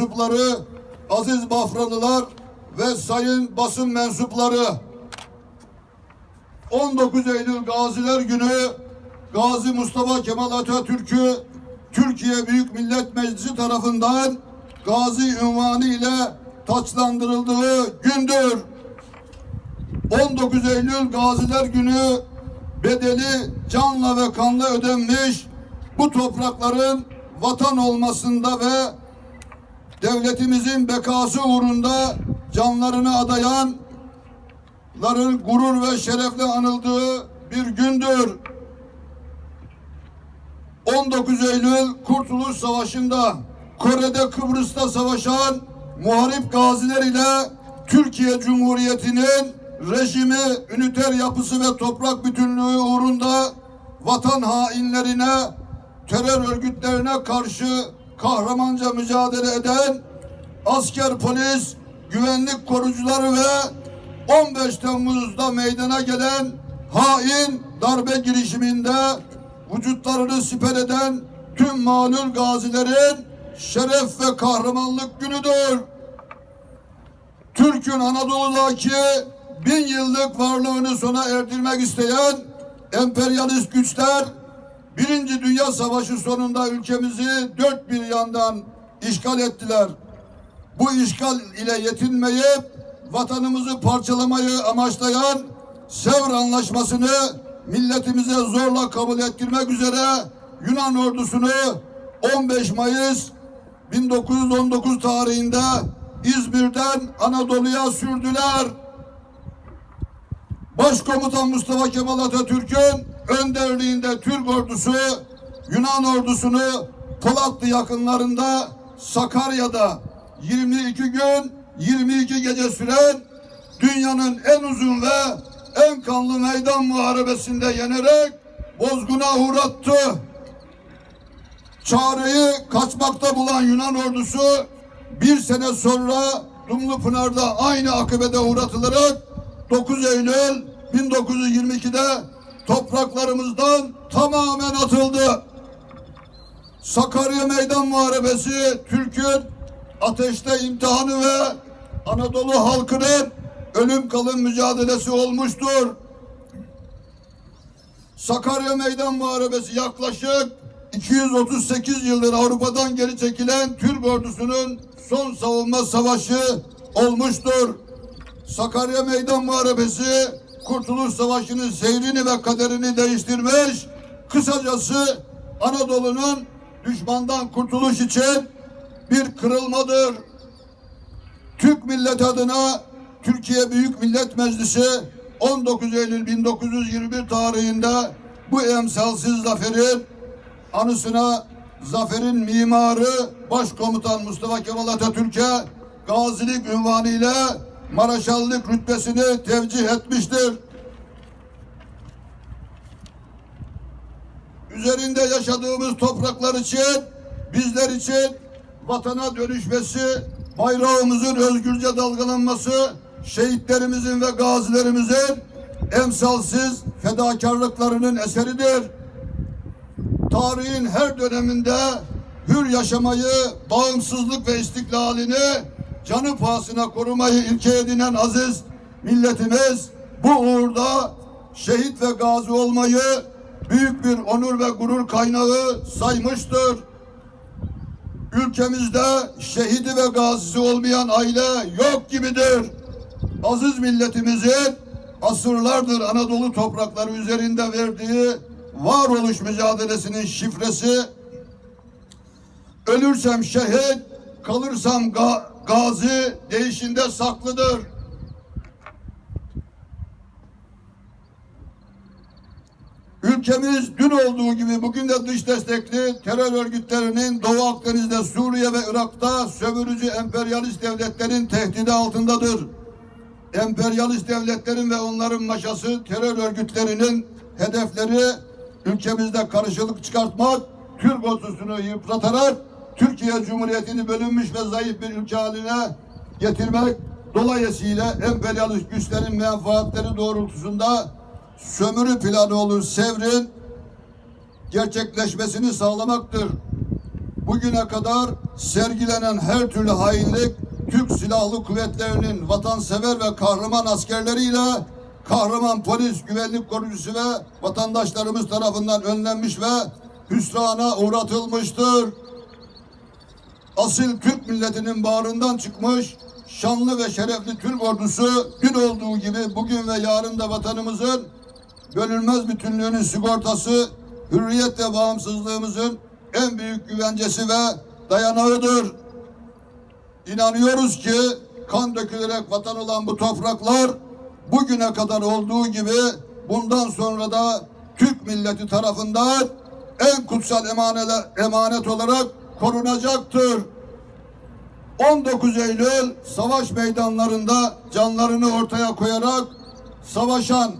mensupları, aziz Bafralılar ve sayın basın mensupları 19 Eylül Gaziler Günü Gazi Mustafa Kemal Atatürk'ü Türkiye Büyük Millet Meclisi tarafından Gazi ünvanı ile taçlandırıldığı gündür. 19 Eylül Gaziler Günü bedeli canla ve kanla ödenmiş bu toprakların vatan olmasında ve devletimizin bekası uğrunda canlarını adayanların gurur ve şerefle anıldığı bir gündür. 19 Eylül Kurtuluş Savaşı'nda Kore'de Kıbrıs'ta savaşan muharip gaziler ile Türkiye Cumhuriyeti'nin rejimi, üniter yapısı ve toprak bütünlüğü uğrunda vatan hainlerine, terör örgütlerine karşı kahramanca mücadele eden asker, polis, güvenlik korucuları ve 15 Temmuz'da meydana gelen hain darbe girişiminde vücutlarını siper eden tüm malul gazilerin şeref ve kahramanlık günüdür. Türk'ün Anadolu'daki bin yıllık varlığını sona erdirmek isteyen emperyalist güçler Birinci Dünya Savaşı sonunda ülkemizi dört bir yandan işgal ettiler. Bu işgal ile yetinmeyip vatanımızı parçalamayı amaçlayan Sevr Anlaşması'nı milletimize zorla kabul ettirmek üzere Yunan ordusunu 15 Mayıs 1919 tarihinde İzmir'den Anadolu'ya sürdüler. Başkomutan Mustafa Kemal Atatürk'ün önderliğinde Türk ordusu Yunan ordusunu Polatlı yakınlarında Sakarya'da 22 gün 22 gece süren dünyanın en uzun ve en kanlı meydan muharebesinde yenerek bozguna uğrattı. Çareyi kaçmakta bulan Yunan ordusu bir sene sonra Dumlupınar'da aynı akıbete uğratılarak 9 Eylül 1922'de topraklarımızdan tamamen atıldı. Sakarya Meydan Muharebesi Türk'ün ateşte imtihanı ve Anadolu halkının ölüm kalım mücadelesi olmuştur. Sakarya Meydan Muharebesi yaklaşık 238 yıldır Avrupa'dan geri çekilen Türk ordusunun son savunma savaşı olmuştur. Sakarya Meydan Muharebesi Kurtuluş Savaşı'nın seyrini ve kaderini değiştirmiş. Kısacası Anadolu'nun düşmandan kurtuluş için bir kırılmadır. Türk millet adına Türkiye Büyük Millet Meclisi 19 Eylül 1921 tarihinde bu emsalsiz zaferin anısına zaferin mimarı Başkomutan Mustafa Kemal Atatürk'e gazilik ünvanı ile Maraşallık rütbesini tevcih etmiştir. Üzerinde yaşadığımız topraklar için, bizler için vatana dönüşmesi, bayrağımızın özgürce dalgalanması, şehitlerimizin ve gazilerimizin emsalsiz fedakarlıklarının eseridir. Tarihin her döneminde hür yaşamayı, bağımsızlık ve istiklalini canı pahasına korumayı ilke edinen aziz milletimiz bu uğurda şehit ve gazi olmayı büyük bir onur ve gurur kaynağı saymıştır. Ülkemizde şehidi ve gazisi olmayan aile yok gibidir. Aziz milletimizin asırlardır Anadolu toprakları üzerinde verdiği varoluş mücadelesinin şifresi ölürsem şehit, kalırsam ga- gazi değişinde saklıdır. Ülkemiz dün olduğu gibi bugün de dış destekli terör örgütlerinin Doğu Akdeniz'de, Suriye ve Irak'ta sömürücü emperyalist devletlerin tehdidi altındadır. Emperyalist devletlerin ve onların maşası terör örgütlerinin hedefleri ülkemizde karışıklık çıkartmak, Türk ordusunu yıpratarak Türkiye Cumhuriyeti'ni bölünmüş ve zayıf bir ülke haline getirmek dolayısıyla emperyalist güçlerin menfaatleri doğrultusunda sömürü planı olur Sevr'in gerçekleşmesini sağlamaktır. bugüne kadar sergilenen her türlü hainlik Türk Silahlı Kuvvetleri'nin vatansever ve kahraman askerleriyle kahraman polis, güvenlik korucusu ve vatandaşlarımız tarafından önlenmiş ve hüsrana uğratılmıştır. Asil Türk milletinin bağrından çıkmış şanlı ve şerefli Türk ordusu dün olduğu gibi bugün ve yarın da vatanımızın bölünmez bütünlüğünün sigortası, hürriyet ve bağımsızlığımızın en büyük güvencesi ve dayanağıdır. İnanıyoruz ki kan dökülerek vatan olan bu topraklar bugüne kadar olduğu gibi bundan sonra da Türk milleti tarafından en kutsal emanet olarak korunacaktır. 19 Eylül savaş meydanlarında canlarını ortaya koyarak savaşan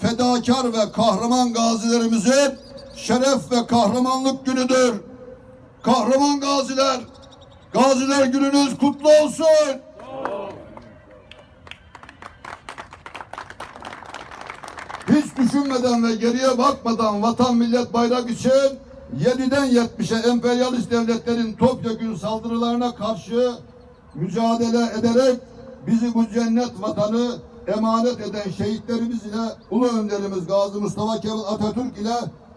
fedakar ve kahraman gazilerimizin şeref ve kahramanlık günüdür. Kahraman gaziler, gaziler gününüz kutlu olsun. Hiç düşünmeden ve geriye bakmadan vatan millet bayrak için 7'den 70'e emperyalist devletlerin topyekun saldırılarına karşı mücadele ederek bizi bu cennet vatanı emanet eden şehitlerimiz ile Ulu Önderimiz Gazi Mustafa Kemal Atatürk ile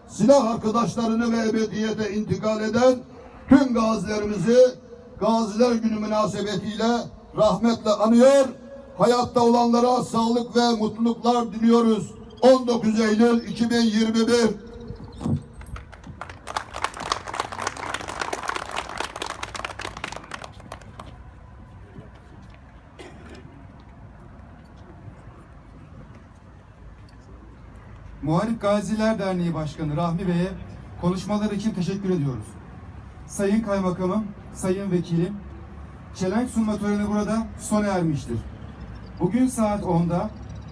silah arkadaşlarını ve ebediyete intikal eden tüm gazilerimizi Gaziler Günü münasebetiyle rahmetle anıyor. Hayatta olanlara sağlık ve mutluluklar diliyoruz. 19 Eylül 2021 Muharip Gaziler Derneği Başkanı Rahmi Bey'e konuşmaları için teşekkür ediyoruz. Sayın Kaymakamım, Sayın Vekilim, çelenk sunma töreni burada sona ermiştir. Bugün saat 10'da